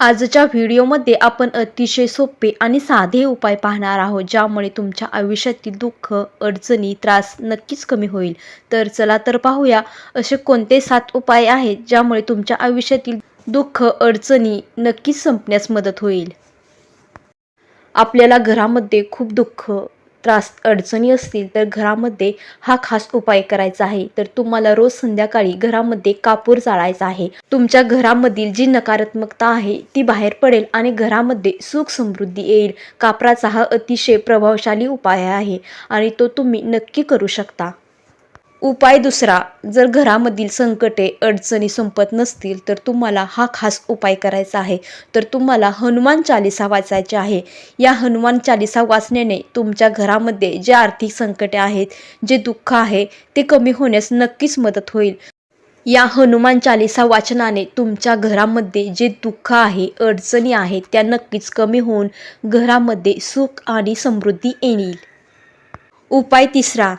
आजच्या व्हिडिओमध्ये आपण अतिशय सोपे आणि साधे उपाय पाहणार आहोत ज्यामुळे तुमच्या आयुष्यातील दुःख अडचणी त्रास नक्कीच कमी होईल. तर चला तर पाहूया असे कोणते सात उपाय आहेत ज्यामुळे तुमच्या आयुष्यातील दुःख अडचणी नक्कीच संपण्यास मदत होईल? आपल्याला घरामध्ये खूप दुःख त्रास अडचणी असतील तर घरामध्ये हा खास उपाय करायचा आहे. तर तुम्हाला रोज संध्याकाळी घरामध्ये कापूर जाळायचा आहे. तुमच्या घरामधील जी नकारात्मकता आहे ती बाहेर पडेल आणि घरामध्ये सुख समृद्धी येईल. कापराचा हा अतिशय प्रभावशाली उपाय आहे आणि तो तुम्ही नक्की करू शकता. उपाय दुसरा जर घरामधील संकटे अडचणी संपत नसतील तर तुम्हाला हा खास उपाय करायचा आहे. तर तुम्हाला हनुमान चालिसा वाचायचे आहे. या हनुमान चालिसा वाचण्याने तुमच्या घरामध्ये जे आर्थिक संकटे आहेत जे दुःख आहे ते कमी होण्यास नक्कीच मदत होईल. या हनुमान चालिसा वाचनाने तुमच्या घरामध्ये जे दुःख आहे अडचणी आहेत त्या नक्कीच कमी होऊन घरामध्ये सुख आणि समृद्धी येईल. उपाय तिसरा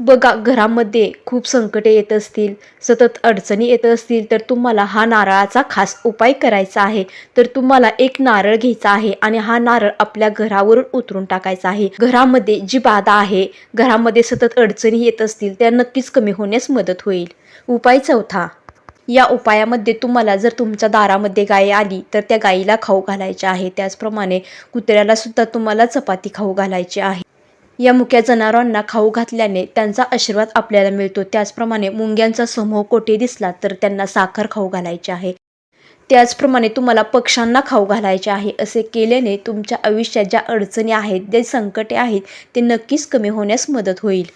बघा घरामध्ये खूप संकटे येत असतील सतत अडचणी येत असतील तर तुम्हाला हा नारळाचा खास उपाय करायचा आहे. तर तुम्हाला एक नारळ घ्यायचा आहे आणि हा नारळ आपल्या घरावरून उतरून टाकायचा आहे. घरामध्ये जी बाधा आहे घरामध्ये सतत अडचणी येत असतील त्या नक्कीच कमी होण्यास मदत होईल. उपाय चौथा. या उपायामध्ये तुम्हाला जर तुमच्या दारामध्ये गाय आली तर त्या गायीला खाऊ घालायचे आहे. त्याचप्रमाणे कुत्र्याला सुद्धा तुम्हाला चपाती खाऊ घालायची आहे. या मुक्या जनावरांना खाऊ घातल्याने त्यांचा आशीर्वाद आपल्याला मिळतो. त्याचप्रमाणे मुंग्यांचा समूह कोठे दिसला तर त्यांना साखर खाऊ घालायची आहे. त्याचप्रमाणे तुम्हाला पक्ष्यांना खाऊ घालायचे आहे असे केल्याने तुमच्या आयुष्यात ज्या अडचणी आहेत जे संकटे आहेत ते नक्कीच कमी होण्यास मदत होईल.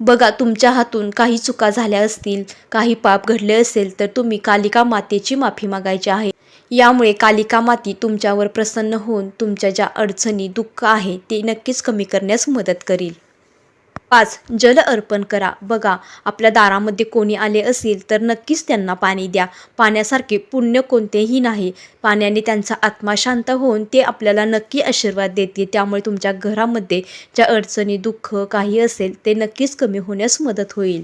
बघा तुमच्या हातून काही चुका झाल्या असतील काही पाप घडले असेल तर तुम्ही कालिका मातेची माफी मागायची आहे. यामुळे कालिका माती तुमच्यावर प्रसन्न होऊन तुमच्या ज्या अडचणी दुःख आहे ते नक्कीच कमी करण्यास मदत करील. पाच जल अर्पण करा. बघा आपल्या दारामध्ये कोणी आले असेल तर नक्कीच त्यांना पाणी द्या. पाण्यासारखे पुण्य कोणतेही नाही. पाण्याने त्यांचा आत्मा शांत होऊन ते आपल्याला नक्की आशीर्वाद देते त्यामुळे तुमच्या घरामध्ये ज्या अडचणी दुःख काही असेल ते नक्कीच कमी होण्यास मदत होईल.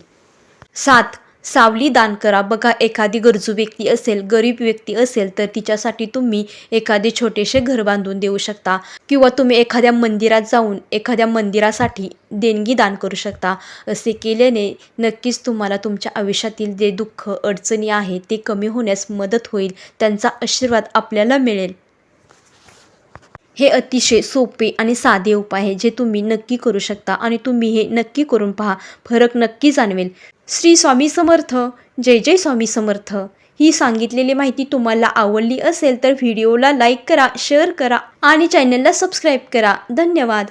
सात सावली दान करा. बघा एखादी गरजू व्यक्ती असेल गरीब व्यक्ती असेल तर तिच्यासाठी तुम्ही एखादे छोटेसे घर बांधून देऊ शकता. किंवा तुम्ही एखाद्या मंदिरात जाऊन एखाद्या मंदिरासाठी देणगी दान करू शकता. असे केल्याने नक्कीच तुम्हाला तुमच्या आयुष्यातील जे दुःख अडचणी आहे ते कमी होण्यास मदत होईल. त्यांचा आशीर्वाद आपल्याला मिळेल. हे अतिशय सोपे आणि साधे उपाय आहे जे तुम्ही नक्की करू शकता आणि तुम्ही हे नक्की करून पहा. फरक नक्की जाणवेल. श्री स्वामी समर्थ जय जय स्वामी समर्थ. ही सांगितलेली माहिती तुम्हाला आवडली असेल तर व्हिडिओला लाईक करा शेअर करा आणि चॅनलला सबस्क्राईब करा. धन्यवाद.